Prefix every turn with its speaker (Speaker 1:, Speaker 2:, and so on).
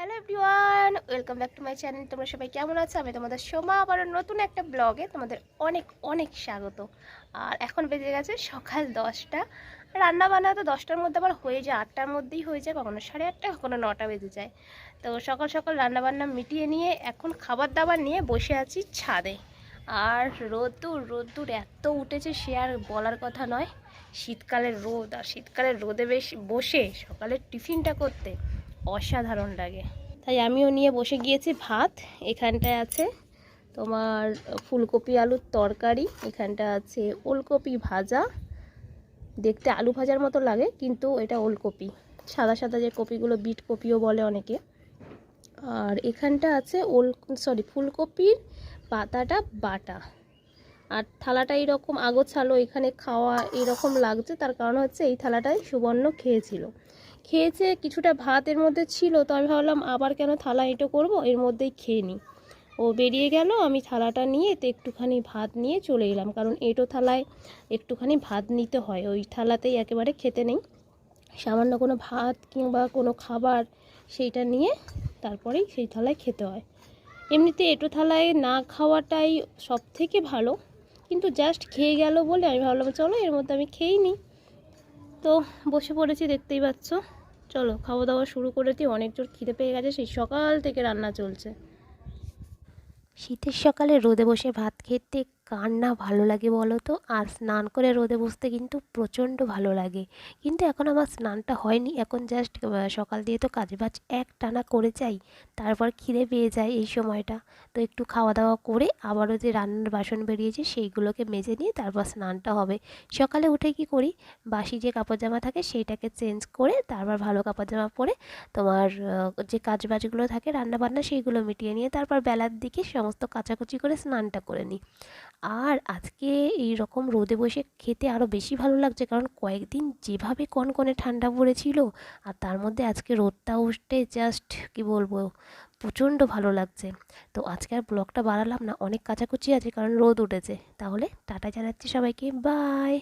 Speaker 1: Hello everyone welcome back to my channel তোমরা সবাই কেমন আছো? আমি তোমাদের সোমা আবার নতুন একটা ব্লগে তোমাদের অনেক অনেক স্বাগত। আর এখন বেজে গেছে সকাল দশটা। রান্না বান্না তো দশটার মধ্যে আবার হয়ে যায়, আটটার মধ্যেই হয়ে যায়, কখনো সাড়ে আটটা, কখনো নটা বেজে যায়। তো সকাল সকাল রান্না বান্না মিটিয়ে নিয়ে এখন খাবার দাবার নিয়ে বসে আছি ছাদে। আর রোদ্দুর রোদ্দুর এত উঠেছে সে আর বলার কথা নয়। শীতকালের রোদ, আর শীতকালের রোদে বেশ বসে সকালের টিফিনটা করতে। অসাধারণ লাগে। তাই আমিও নিয়ে বসে গিয়েছি ভাত। এখানটায় আছে তোমার ফুলকপি আলুর তরকারি, এখানটা আছে ওলকপি ভাজা। দেখতে আলু ভাজার মতো লাগে, কিন্তু এটা ওলকপি। সাদা সাদা যে কপিগুলো বিট কপিও বলে অনেকে। আর এখানটা আছে ওল, সরি, ফুলকপির পাতাটা বাটা। আর থালাটা এইরকম আগোছালো, এখানে খাওয়া এরকম লাগছে, তার কারণ হচ্ছে এই থালাটাই সুবর্ণ খেয়েছিল। খেয়েছে, কিছুটা ভাত এর মধ্যে ছিল, তো আমি ভাবলাম আবার কেন থালা এঁটো করব? এর মধ্যেই খেয়ে নিই। ও বেরিয়ে গেল, আমি থালাটা নিয়ে তো একটুখানি ভাত নিয়ে চলে এলাম। কারণ এঁটো থালায় একটুখানি ভাত নিতে হয়, ওই থালাতেই একেবারে খেতে নেই। সামান্য কোনো ভাত কিংবা কোনো খাবার সেইটা নিয়ে তারপরেই সেই থালায় খেতে হয়। এমনিতে এঁটো থালায় না খাওয়াটাই সব থেকে ভালো, কিন্তু জাস্ট খেয়ে গেল বলে আমি ভাবলাম, চলো এর মধ্যে আমি খেয়েই নিই। তো বসে পড়েছি, দেখতেই পাচ্ছ। চলো খাওয়া দাওয়া শুরু করেছি, অনেক জোর খিদে পেয়ে গেছে, সেই সকাল থেকে রান্না চলছে। শীতের সকালে রোদে বসে ভাত খেতে কার না ভালো লাগে বলো তো আর স্নান করে রোদে বসতে কিন্তু প্রচণ্ড ভালো লাগে। কিন্তু এখন আমার স্নানটা হয়নি। এখন জাস্ট সকাল দিয়ে তো কাজে বাজ এক টানা করে যাই, তারপর খিদে পেয়ে যায় এই সময়টা। তো একটু খাওয়া দাওয়া করে আবারও যে রান্নার বাসন বেরিয়েছে সেইগুলোকে মেজে নিয়ে তারপর স্নানটা হবে। সকালে উঠে কি করি? বাসি যে কাপড় জামা থাকে সেইটাকে চেঞ্জ করে তারপর ভালো কাপড় জামা পরে তোমার যে কাজ বাজগুলো থাকে রান্না বান্না সেইগুলো মিটিয়ে নিয়ে তারপর বেলার দিকে সমস্ত কাচাকুচি করে স্নানটা করে নিই। আর আজকে এই রকম রোদে বসে খেতে আরও বেশি ভালো লাগছে, কারণ কয়েকদিন যেভাবে কনকনে ঠান্ডা পড়েছিল, আর তার মধ্যে আজকে রোদটা উঠতে জাস্ট কি বলব, প্রচণ্ড ভালো লাগছে। তো আজকে আর ব্লগটা বাড়ালাম না, অনেক কাচাকুচি আছে কারণ রোদ উঠেছে। তাহলে টাটা জানাচ্ছি সবাইকে বাই